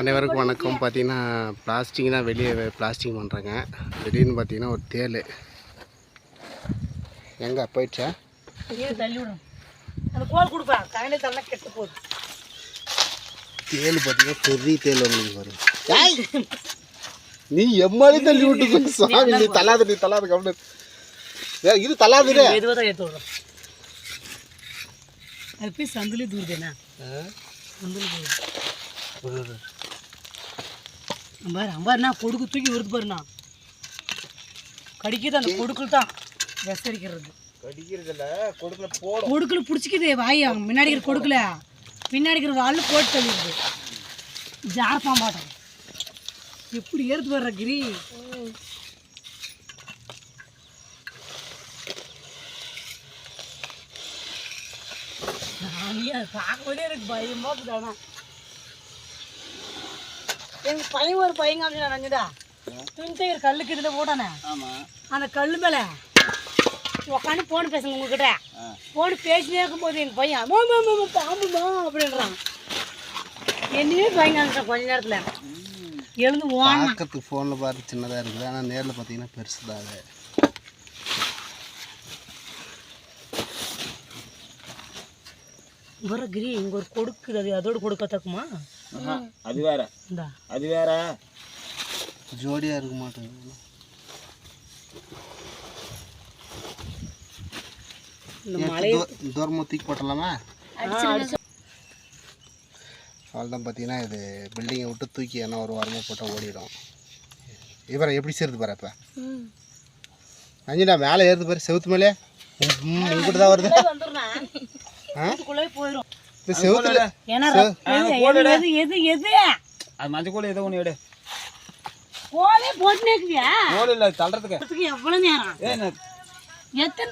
அனைவருக்கும் வணக்கம். பார்த்தீங்கன்னா பிளாஸ்டிக் தான் வெளியே பிளாஸ்டிக் பண்ணுறாங்க திடீர்னு பார்த்தீங்கன்னா ஒரு தேள். எங்கே போயிடுச்சா? தேள் பார்த்தீங்கன்னா பெரிய தேள் வந்து பாருங்க நீ எம்மாடி தள்ளி விட்டு சாமி. நீ தள்ளாத நீ தள்ளாத கவலை ஏ இது விடுறோம். அது போய் சந்தில தூரு அம்பாரு அம்பாருண்ணா கொடுக்கு தூக்கி வருது பாருண்ணா. கடிக்குது அந்த கொடுக்குல தான் விசரிக்கிறது. கடிக்கிறதில்ல கொடுக்கல போட கொடுக்குல பிடிச்சிக்குது வாய் அவங்க முன்னாடி இருக்கிற கொடுக்கல. பின்னாடி இருக்கிற வாழ் போட்டு தள்ளிடுது. ஜார்பான் பாட்டம் எப்படி ஏறுது வர்ற கிரி. பார்க்கும்போதே எனக்கு பயமா இருக்குது ஆனா. எங்க பையன் ஒரு பையன் காமிச்சு நினைஞ்சதா துணி தைக்கிற கல்லுக்கு இதுல போட்டானே அந்த கல்லு மேல உட்காந்து போன் பேசுங்க உங்ககிட்ட. போன் பேசினே இருக்கும்போது எங்க பையன் பாம்புமா அப்படின்றான். என்னையே காமிச்சான் கொஞ்ச நேரத்துல. எழுந்து பார்க்கறதுக்கு ஃபோனில் பார்த்து சின்னதாக இருக்குது. ஆனால் நேரில் பார்த்தீங்கன்னா பெருசு தான் அது. வர கிரி இங்க ஒரு கொடுக்குது அது அதோட கொடுக்கத்தக்குமா? அது வேற அது வேற ஜோடியாக இருக்க மாட்டேங்குது தூரமாக தூக்கி போட்டலாமா அவ்வளோதான் பார்த்தீங்கன்னா இது பில்டிங்கை விட்டு தூக்கி என்ன ஒரு வாரமாக போட்டால் ஓடிடும் இவரை எப்படி சேருது பாரு இப்போ அஞ்சுடா மேலே ஏறுது பாரு செவுத்து மேலே உங்ககிட்ட தான் வருது ஆ? போயிடும் இந்த செவுத்துல எது எது அது மஞ்சள் கோழி ஏதோ ஒன்று எடு. கோலே போட்டுனே இருக்குவியா? கோழி இல்லை தள்ளுறதுக்கு. அதுக்கு எவ்வளவு நேரம்? எத்தனை